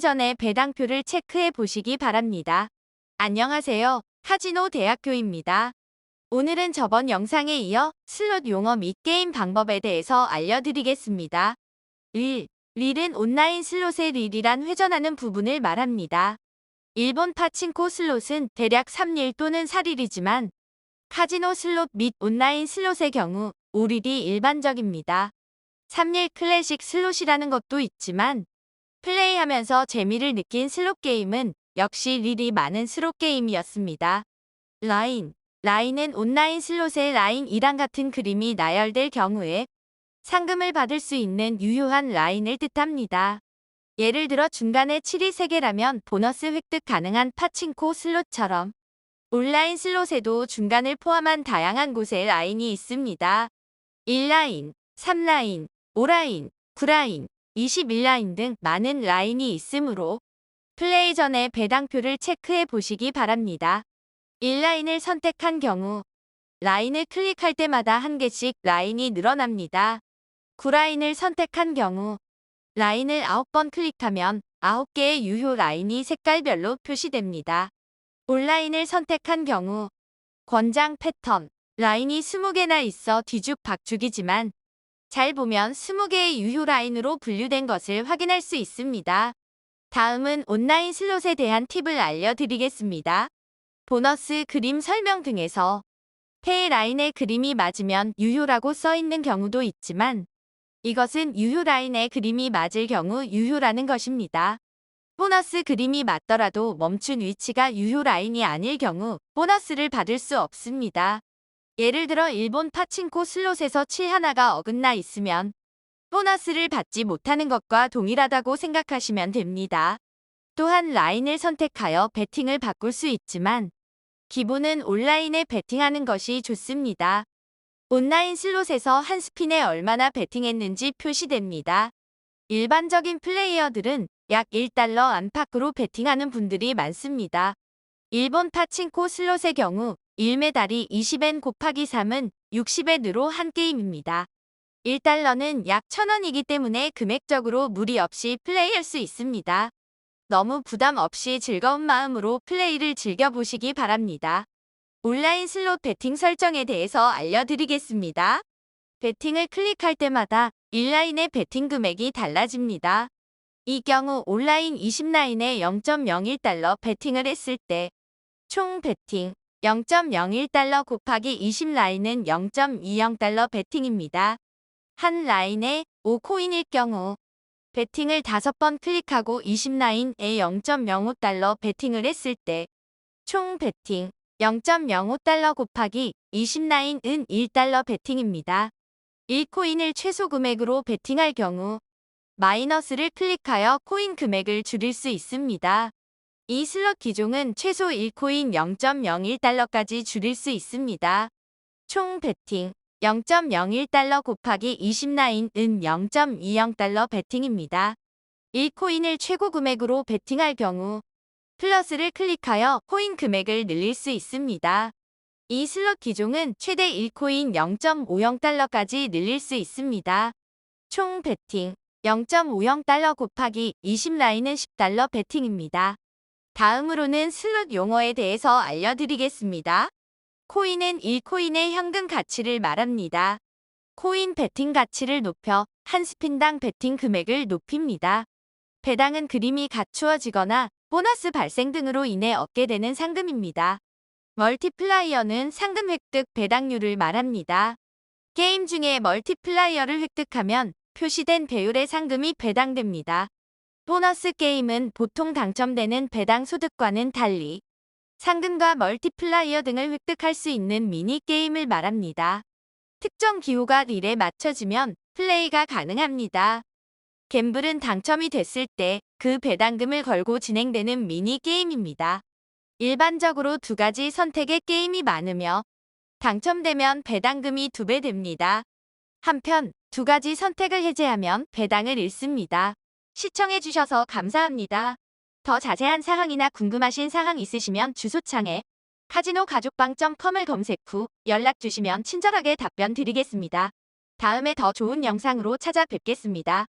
전에 배당표를 체크해 보시기 바랍니다. 안녕하세요. 카지노 대학교입니다. 오늘은 저번 영상에 이어 슬롯 용어 및 게임 방법에 대해서 알려드리겠습니다. 1. 릴은 온라인 슬롯의 릴이란 회전하는 부분을 말합니다. 일본 파친코 슬롯은 대략 3릴 또는 4릴이지만 카지노 슬롯 및 온라인 슬롯의 경우 5릴이 일반적입니다. 3릴 클래식 슬롯이라는 것도 있지만 플레이하면서 재미를 느낀 슬롯 게임은 역시 릴이 많은 슬롯 게임이었습니다. 라인 라인은 온라인 슬롯의 라인이랑 같은 그림이 나열될 경우에 상금을 받을 수 있는 유효한 라인을 뜻합니다. 예를 들어 중간에 7이 3개라면 보너스 획득 가능한 파친코 슬롯처럼 온라인 슬롯에도 중간을 포함한 다양한 곳에 라인이 있습니다. 1라인, 3라인, 5라인, 9라인, 21라인 등 많은 라인이 있으므로 플레이 전에 배당표를 체크해 보시기 바랍니다. 1라인을 선택한 경우 라인을 클릭할 때마다 한 개씩 라인이 늘어납니다. 9라인을 선택한 경우 라인을 9번 클릭하면 9개의 유효 라인이 색깔별로 표시됩니다. 온라인을 선택한 경우 권장 패턴 라인이 20개나 있어 뒤죽박죽이지만 잘 보면 20개의 유효 라인으로 분류된 것을 확인할 수 있습니다. 다음은 온라인 슬롯에 대한 팁을 알려드리겠습니다. 보너스 그림 설명 등에서 페이 라인의 그림이 맞으면 유효라고 써 있는 경우도 있지만 이것은 유효 라인의 그림이 맞을 경우 유효라는 것입니다. 보너스 그림이 맞더라도 멈춘 위치가 유효 라인이 아닐 경우 보너스를 받을 수 없습니다. 예를 들어 일본 파친코 슬롯에서 7 하나가 어긋나 있으면 보너스를 받지 못하는 것과 동일하다고 생각하시면 됩니다. 또한 라인을 선택하여 배팅을 바꿀 수 있지만 기본은 온라인에 배팅하는 것이 좋습니다. 온라인 슬롯에서 한 스핀에 얼마나 배팅했는지 표시됩니다. 일반적인 플레이어들은 약 1달러 안팎으로 배팅하는 분들이 많습니다. 일본 파친코 슬롯의 경우 1메달이 20엔 곱하기 3은 60엔으로 한 게임입니다. 1달러는 약 1000원이기 때문에 금액적으로 무리 없이 플레이할 수 있습니다. 너무 부담 없이 즐거운 마음으로 플레이를 즐겨보시기 바랍니다. 온라인 슬롯 배팅 설정에 대해서 알려드리겠습니다. 배팅을 클릭할 때마다 1라인의 배팅 금액이 달라집니다. 이 경우 온라인 20라인에 0.01달러 배팅을 했을 때총 배팅 0.01달러 곱하기 20 라인은 0.20달러 배팅입니다. 한 라인에 5코인일 경우 배팅을 5번 클릭하고 20라인에 0.05달러 배팅을 했을 때총 배팅 0.05달러 곱하기 20라인은 1달러 배팅입니다. 1코인을 최소 금액으로 배팅할 경우 마이너스를 클릭하여 코인 금액을 줄일 수 있습니다. 이 슬롯 기종은 최소 1코인 0.01달러까지 줄일 수 있습니다. 총 배팅 0.01달러 곱하기 20라인은 0.20달러 배팅입니다. 1코인을 최고 금액으로 배팅할 경우 플러스를 클릭하여 코인 금액을 늘릴 수 있습니다. 이 슬롯 기종은 최대 1코인 0.50달러까지 늘릴 수 있습니다. 총 배팅 0.50달러 곱하기 20라인은 10달러 배팅입니다. 다음으로는 슬롯 용어에 대해서 알려드리겠습니다. 코인은 1코인의 현금 가치를 말합니다. 코인 배팅 가치를 높여 한 스핀당 배팅 금액을 높입니다. 배당은 그림이 갖추어지거나 보너스 발생 등으로 인해 얻게 되는 상금입니다. 멀티플라이어는 상금 획득 배당률을 말합니다. 게임 중에 멀티플라이어를 획득하면 표시된 배율의 상금이 배당됩니다. 보너스 게임은 보통 당첨되는 배당 소득과는 달리 상금과 멀티플라이어 등을 획득할 수 있는 미니 게임을 말합니다. 특정 기호가 릴에 맞춰지면 플레이가 가능합니다. 갬블은 당첨이 됐을 때 그 배당금을 걸고 진행되는 미니 게임입니다. 일반적으로 두 가지 선택의 게임이 많으며 당첨되면 배당금이 두 배 됩니다. 한편 두 가지 선택을 해제하면 배당을 잃습니다. 시청해주셔서 감사합니다. 더 자세한 사항이나 궁금하신 사항 있으시면 주소창에 카지노 가족방.com을 검색 후 연락 주시면 친절하게 답변 드리겠습니다. 다음에 더 좋은 영상으로 찾아뵙겠습니다.